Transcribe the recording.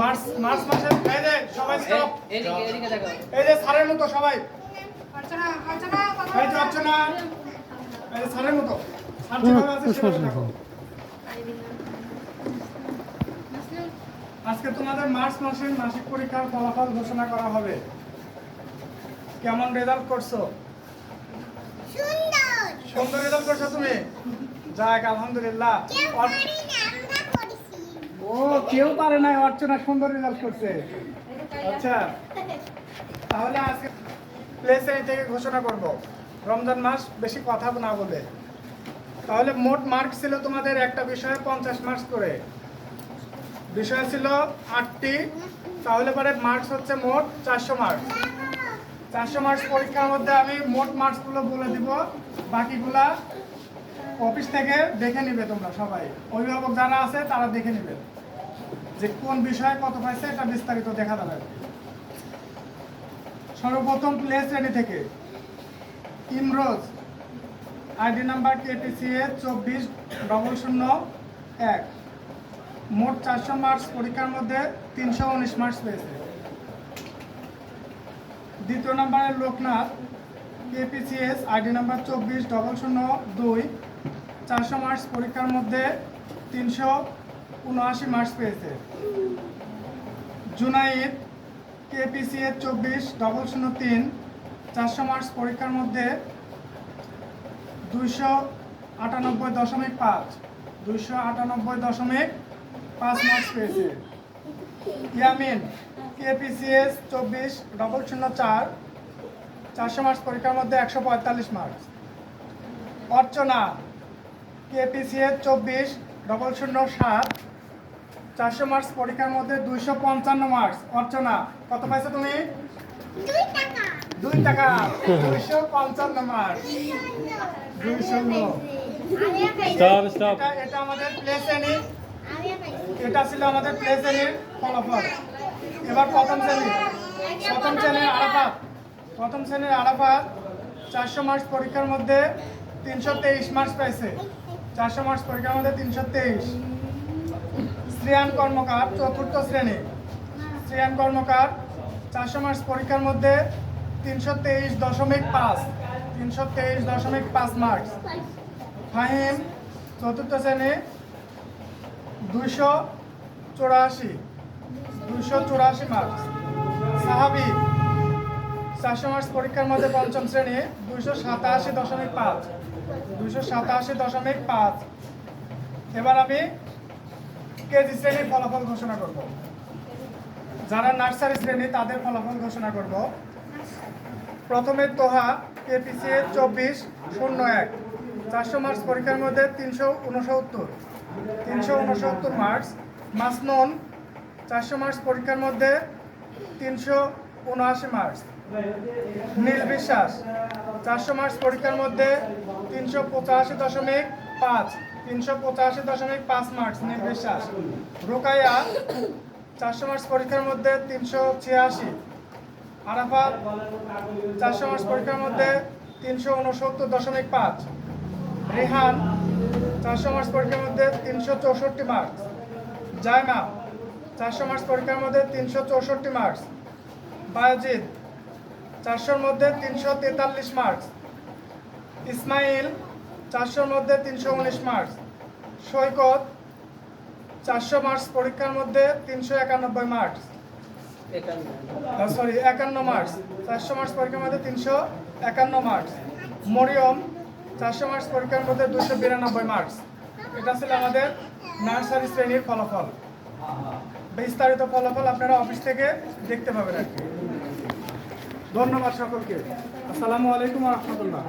March March মাসে এই যে সবাই স্টপ এদিকে এদিকে দেখো। এই যে স্যারের মতো সবাই। অর্চনা অর্চনা এই যে অর্চনা। এই যে স্যারের মতো। স্যার যেভাবে আছে সেভাবে দেখো। আজকে তোমাদের মার্চ মাসের মাসিক পরীক্ষার ফলাফল ঘোষণা করা হবে। কেমন রেজাল্ট করছ? সুন্দর। সুন্দর রেজাল্ট করছ তুমি? যাক আলহামদুলিল্লাহ। ও, কেউ পারে না অর্চনা সুন্দর রেজাল্ট করছে। আচ্ছা তাহলে আজকে প্লে শ্রেণি থেকে ঘোষণা করব। রমজান মাস বেশি কথা না বলে। তাহলে মোট মার্ক ছিল তোমাদের একটা বিষয়ে পঞ্চাশ মার্কস করে। বিষয় ছিল আটটি, তাহলে পরে মার্কস হচ্ছে মোট চারশো মার্কস চারশো মার্কস পরীক্ষার মধ্যে আমি মোট মার্কসগুলো বলে দিব। বাকিগুলা অফিস থেকে দেখে নিবে তোমরা সবাই। অভিভাবক যারা আছে, তারা দেখে নিবে যে কোন বিষয়ে কত পাইছে, এটা বিস্তারিত দেখা যাবে। সর্বপ্রথম প্লে শ্রেণি থেকে। ইমরোজ, আইডি নাম্বার কেটিসিএ চব্বিশ ডবল শূন্য এক। মোট চারশো মার্কস পরীক্ষার মধ্যে তিনশো উনিশ মার্কস পেয়েছে। দ্বিতীয় নম্বরে লোকনাথ, কেপিসিএস, আইডি নাম্বার চব্বিশ ডবল শূন্য দুই। চারশো মার্কস পরীক্ষার মধ্যে তিনশো উনআশি মার্কস পেয়েছে। জুনাইদ কেপিসিএস চব্বিশ ডবল শূন্য তিন, চারশো মার্কস পরীক্ষার মধ্যে দুইশো আটানব্বই দশমিক পাঁচ, দুইশো আটানব্বই দশমিক পাঁচ মার্কস পেয়েছে। ইয়ামিন কেপিসিএস চব্বিশ ডবল শূন্য চার, চারশো মার্কস পরীক্ষার মধ্যে একশো পঁয়তাল্লিশ মার্কস। অর্চনা কেপিসিএস চব্বিশ ডবল শূন্য সাত। চারশো মার্কস পরীক্ষার মধ্যে দুইশো পঞ্চান্ন মার্কস অর্চনা কত পাইছো তুমি? দুই টাকা। দুইশো পঞ্চান্ন মার্কস স্টপ এটা এটা আমাদের প্লে শ্রেণি। এটা ছিল আমাদের প্লে শ্রেণির ফলাফল। এবার প্রথম শ্রেণি। প্রথম শ্রেণির আরাফাত। প্রথম শ্রেণির আরাফাত চারশো মার্কস পরীক্ষার মধ্যে তিনশো তেইশ মার্কস পাইছে। চারশো মার্কস পরীক্ষার মধ্যে তিনশো তেইশ। শ্রেয়ান কর্মকার চতুর্থ শ্রেণি। শ্রেয়ান কর্মকার চারশো মার্কস পরীক্ষার মধ্যে তিনশো তেইশ দশমিক পাঁচ, তিনশো তেইশ দশমিক পাঁচ মার্কস ফাহিম চতুর্থ শ্রেণি, দুইশো চৌরাশি দুইশো চৌরাশি মার্কস সাহাবি চারশো মার্কস পরীক্ষার মধ্যে পঞ্চম শ্রেণি, দুইশো সাতাশি দশমিক পাঁচ। দুইশো সাতাশি দশমিক পাঁচ। এবার আমি কেজি শ্রেণির ফলাফল ঘোষণা করব। যারা নার্সারি শ্রেণি, তাদের ফলাফল ঘোষণা করব। প্রথমে তোহা কেপিসিএ চব্বিশ শূন্য এক। চারশো মার্কস পরীক্ষার মধ্যে তিনশো উনসত্তর। তিনশো উনসত্তর মার্কস মাসনুন, চারশো মার্কস পরীক্ষার মধ্যে তিনশো উনআশি মার্কস নীল বিশ্বাস চারশো মার্কস পরীক্ষার মধ্যে তিনশো পঁচাশি দশমিক পাঁচ, তিনশো পঁচাশি দশমিক পাঁচ মার্কস নীল বিশ্বাস রোকাইয়া, চারশো মার্কস পরীক্ষার মধ্যে তিনশো ছিয়াশি। আরাফাত, চারশো মার্কস পরীক্ষার মধ্যে তিনশো উনসত্তর দশমিক পাঁচ। রেহান, চারশো মার্কস পরীক্ষার মধ্যে তিনশো চৌষট্টি মার্কস জায়মা চারশো মার্কস পরীক্ষার মধ্যে তিনশো চৌষট্টি মার্কস বায়াজিদ চারশোর মধ্যে তিনশো তেতাল্লিশ মার্কস। ইসমাইল চারশোর মধ্যে তিনশো উনিশ মার্কস। সৈকত চারশো মার্কস পরীক্ষার মধ্যে তিনশো একানব্বই মার্কস। সরি একান্ন মার্কস। চারশো মার্কস পরীক্ষার মধ্যে তিনশো একান্ন মার্কস। মরিয়ম চারশো মার্কস পরীক্ষার মধ্যে দুশো বিরানব্বই মার্কস। এটা ছিল আমাদের নার্সারি শ্রেণির ফলাফল। বিস্তারিত ফলাফল আপনারা অফিস থেকে দেখতে পাবেন আর কি। ধন্যবাদ সকলকে। আসসালামু আলাইকুম রহমতুল্লাহ।